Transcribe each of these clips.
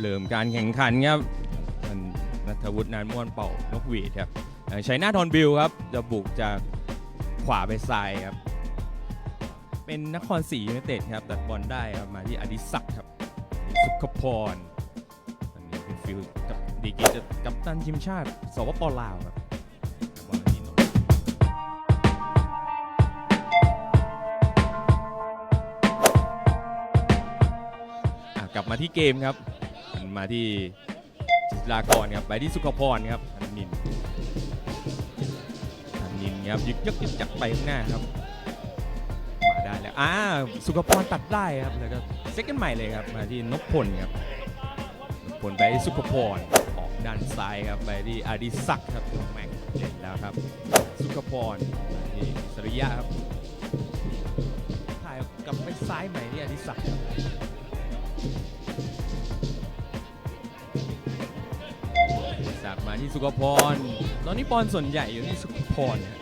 เริ่มการแข่งขันครับนนัทวุฒินานม่วนเป่านกหวีดครับทางชัยนาทอนบิลครับจะบุกจากขวาไปซ้ายครับ เป็นนครศรียูไนเต็ดครับตัดบอลได้ครับมาที่อดิศักดิ์ครับสุขพรอันนี้เป็นฟิลกับดีกรีจะกัปตันทีมชาติสปปลาวครับบอลที่นนท์อะกลับมาที่เกมครับ มาที่จิรากรครับไปที่สุขพรครับธนินธนินครับยึกยักยึกยักไปข้างหน้าครับมาได้แล้วอ่าสุขพรตัดได้ครับแล้วก็เซคันใหม่เลยครับมาที่นพพลครับนพพลไปสุขพรออกด้านซ้ายครับไปที่อดิศักดิ์ครับแม็กเล่นแล้วครับ สุขพรมาที่สริยะครับถ่ายกลับไปซ้ายใหม่ที่อดิศักดิ์ครับ มาที่สุขพร ตอนนี้บอลส่วนใหญ่อยู่ที่สุขพรนะ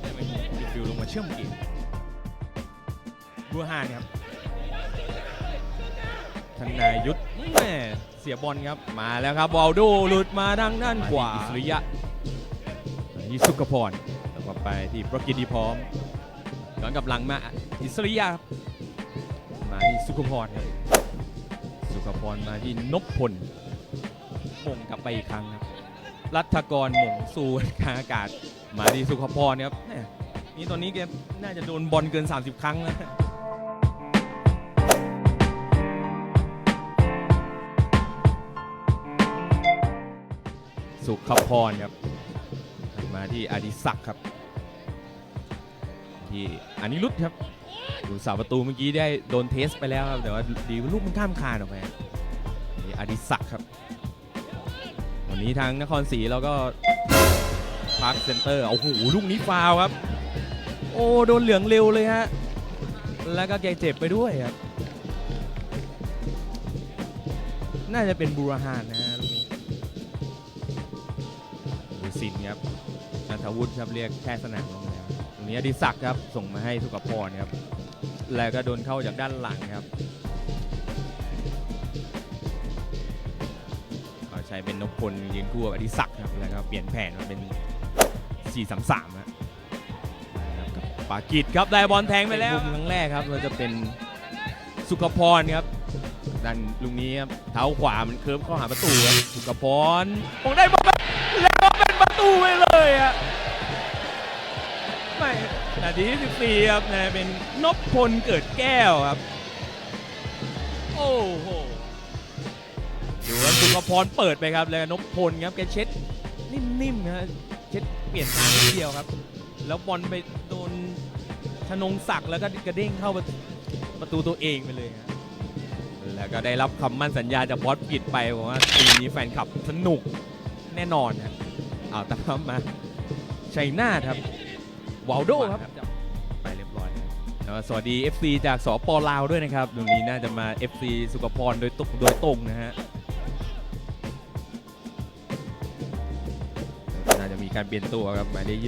ให้มันมีฟิวลงมาเชื่อมเกมบัวฮานครับธนายุทธแม่เสียบอลครับ มาแล้วครับวอลโดหลุดมาทางด้านขวาอิสริยะที่สุขพรแล้วก็ไปที่ประกิติพร้อมย้อนกลับหลังมาอิสริยะครับมาที่สุขพรครับ สุขพรมาที่นพพล มงกลับไปอีกครั้งครับ รัฐกรมงสู่กางอากาศ มาที่สุขพรครับแม่นี่ตอนนี้แกน่าจะโดนบอลเกิน 30 ครั้งแล้ว สุขพรครับ มาที่อดิศักดิ์ครับ ที่อานิรุตครับ ดูสาประตูเมื่อกี้ได้โดนเทสไปแล้วครับ แต่ว่าดีลูกมันข้ามคานออกไปนี่อดิศักดิ์ครับ นี้ทางนครศรีเราก็พาร์คเซ็นเตอร์โอ้โหลูกนี้ฟาวครับ โอ้โดนเหลืองเร็วเลยฮะ แล้วก็แกเจ็บไปด้วยครับ น่าจะเป็นบูรหานนะฮะลูกนี้ดูสินครับนัทวุฒิครับเรียกแค่สนามลงแล้วตรงนี้อดิศักดิ์ครับส่งมาให้สุกพรครับ แล้วก็โดนเข้าจากด้านหลังครับ ช้เป็นนพพลยืนคู่กับอดิศักดิ์ครับแล้วก็เปลี่ยนแผนมาเป็น 4-3-3ฮะนะครับปากิจครับได้บอลแทงไปแล้วครั้งแรกครับเราจะเป็นสุขพรครับด้านลูกนี้ครับเท้าขวามันเคิร์ฟเข้าหาประตูครับสุขพรมองได้บอลแบบแล้วก็เป็นประตูไปเลยอะไม่นาทีที่14ครับนะเป็นนพพลเกิดแก้วครับ โอ้โห ดูว่าสุขพรเปิดไปครับแล้วก็นพพลครับแกเช็ดนิ่มๆนะเช็ดเปลี่ยนทางนิดเดียวครับ แล้วบอลไปโดนธนงศักดิ์แล้วก็กระเด้งเข้าประประตูตัวเองไปเลยฮะแล้วก็ได้รับคำมั่นสัญญาจากบอสปิดไปบอกว่าปีนี้แฟนคลับสนุกแน่นอนฮะเอาตามมาชัยนาทครับวาลโดครับไปเรียบร้อยครับแล้วก็สวัสดี FC จากสปลาวด้วยนะครับตรงนี้น่าจะมา FC สุขพรโดยตรงโดยตรงนะฮะ การเปลี่ยนตัวครับหมายเลข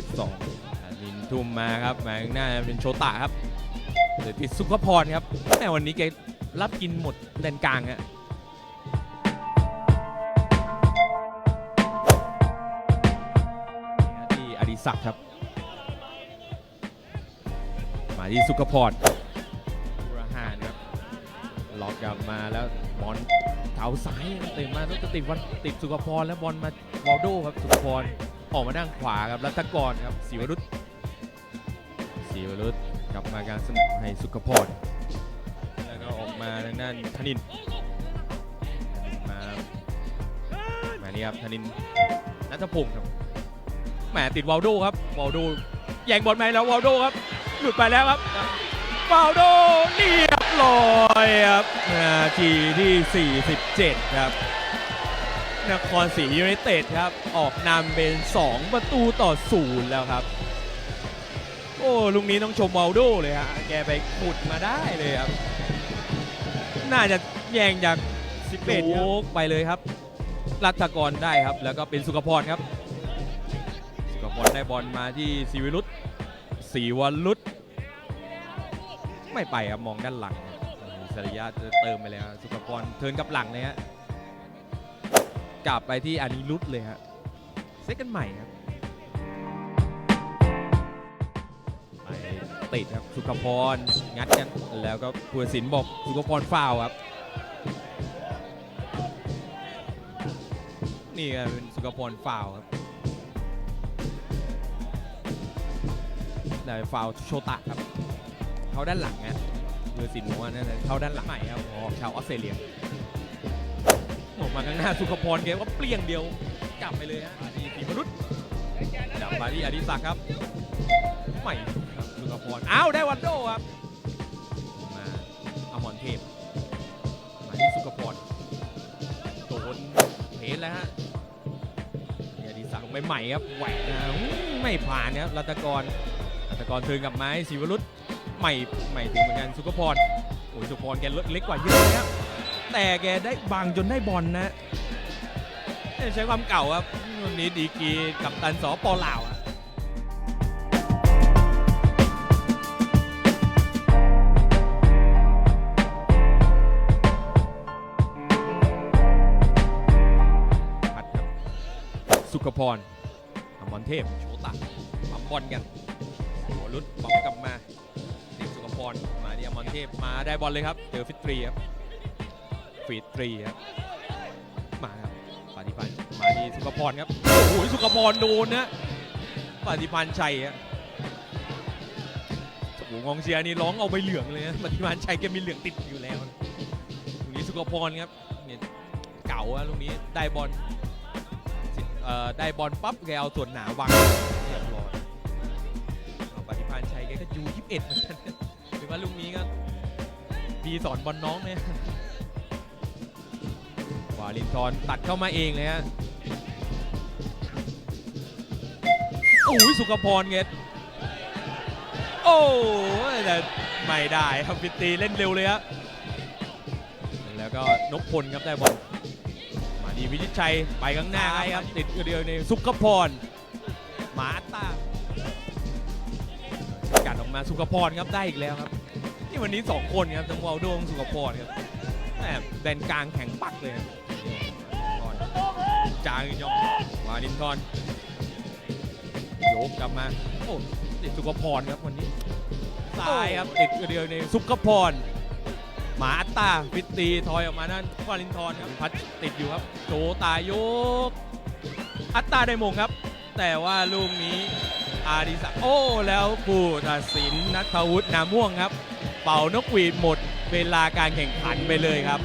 22ลินทุ่มมาครับมาข้างหน้าเป็นโชตะครับเดี๋ยวติดสุขพรครับแต่วันนี้แกรับกินหมดแดนกลางฮะที่อดิศักดิ์ครับมาที่สุขพรบุรหานครับล็อกกลับมาแล้วบอลเท้าซ้ายเตะมาต้องติดวันติดสุขพรแล้วบอลมาวอลโดครับสุขพร ออกมาด้านขวาครับรัตกรครับศิวรุตศิวรุตกลับมาการสนับให้สุขพรแล้วก็ออกมาทางด้านธนินธนินมามานี่ครับธนินนัทพงศ์ครับแหมติดวาลโดครับวาลโดแย่งบอลไปแล้ววาลโดครับหลุดไปแล้วครับวาลโดเรียบร้อยครับนาทีที่ 47 ครับ นครศรียูไนเต็ดครับ ออกนำเป็น 2 ประตูต่อศูนย์แล้วครับ โอ้ลุงนี้ต้องชมวาลโดเลยฮะแกไปขุดมาได้เลยครับ น่าจะแย่งจาก11โยกไปเลยครับ รัฐกรได้ครับ แล้วก็เป็นสุขพรครับ สุขพรได้บอลมาที่ศิวิรุตศรีวรุตไม่ไปครับมองด้านหลังสริยะจะเติมไปเลยครับสุขพรเทินกับหลังเลยฮะ กลับไปที่อานิรุตเลยฮะเซตกันใหม่ครับไปติดครับสุขพร งัดกันแล้วก็ผู้ตัดสินบอกสุขพรฟาวครับ นี่ก็เป็นสุขพรฟาวครับได้ฟาวโชตะครับ เขาด้านหลังนะมือสินหัวนั่นนะเขาด้านหลังใหม่ครับของชาวออสเตรเลีย มาข้างหน้าสุขพรเกมก็เปลี่ยงเดียวกลับไปเลยฮะอดีปีมนุษย์จับมาที่อดิศักดิ์ครับใหม่ครับสุขพรอ้าวได้วันโดครับมาอมรเทพมาที่สุขพรโดนเพนแล้วฮะอดิศักดิ์ลงไปใหม่ครับแหวกนะไม่ผ่านครับรัตกรรัตกรเทินกลับไม้ศิวรุษใหม่ใหม่ถึงเหมือนกันสุขพรโอ้ยสุขพรแกเล็กกว่าเยอะนะครับ แต่แกได้บังจนได้บอลนะใช้ความเก่าครับวันนี้ดีกรีกับตันสอปอลาวอะพัดครับสุขพรอมรเทพ โชตะปั๊มบอลกันหัวรุดปั๊มกลับมาทีมสุขพร มาที่อมรเทพ มาได้บอลเลยครับ เจอฟิตรีครับ ฟิตรีครับ มาครับปฏิพันธ์มาที่สุขพรครับ โอ้โหสุขพรโดนนะปฏิพันธ์ชัยฮะโอ้โหกองเชียร์นี่ร้องเอาไปเหลืองเลยนะปฏิพันธ์ชัยแกมีเหลืองติดอยู่แล้วลูกนี้สุขพรครับเนี่ยเก่าอะลูกนี้ได้บอลเอ่อได้บอลปั๊บแกเอาส่วนหนาวางเรียบร้อยปฏิพันธ์ชัยแกก็ยูยี่สิบเอ็ดเหมือนกันหรือว่าลุงนี้ก็ดีสอนบอลน้องเนี่ย วาลินทอนตัดเข้ามาเองเลยฮะโอ้ยสุขพรเงดโอ้ยแต่ไม่ได้ครับฟิตตีเล่นเร็วเลยฮะแล้วก็นพพลครับได้บอลมาดีวิชิตชัยไปข้างหน้าครับติดเดียวในสุขพรหมาอัตตากัดออกมาสุขพรครับได้อีกแล้วครับนี่วันนี้ 2 คนครับทั้งวอลโดงสุขพรครับแหมแดนกลางแข็งปักเลยครับ จางยองวาดินทอนโยกกลับมา โอ้ติดสุขพรครับวันนี้ซ้ายครับติดเดียวในสุขพรหมาอัตตาฟิตตีทอยออกมานั่นวาลินทอนครับพัดติดอยู่ครับโจตายโยก อัตตาได้มงครับ แต่ว่าลูกนี้อาดิศักดิ์โอ้ แล้วผู้ตัดสินนัทวุฒินาม่วงครับ เป่านกหวีดหมดเวลาการแข่งขันไปเลยครับ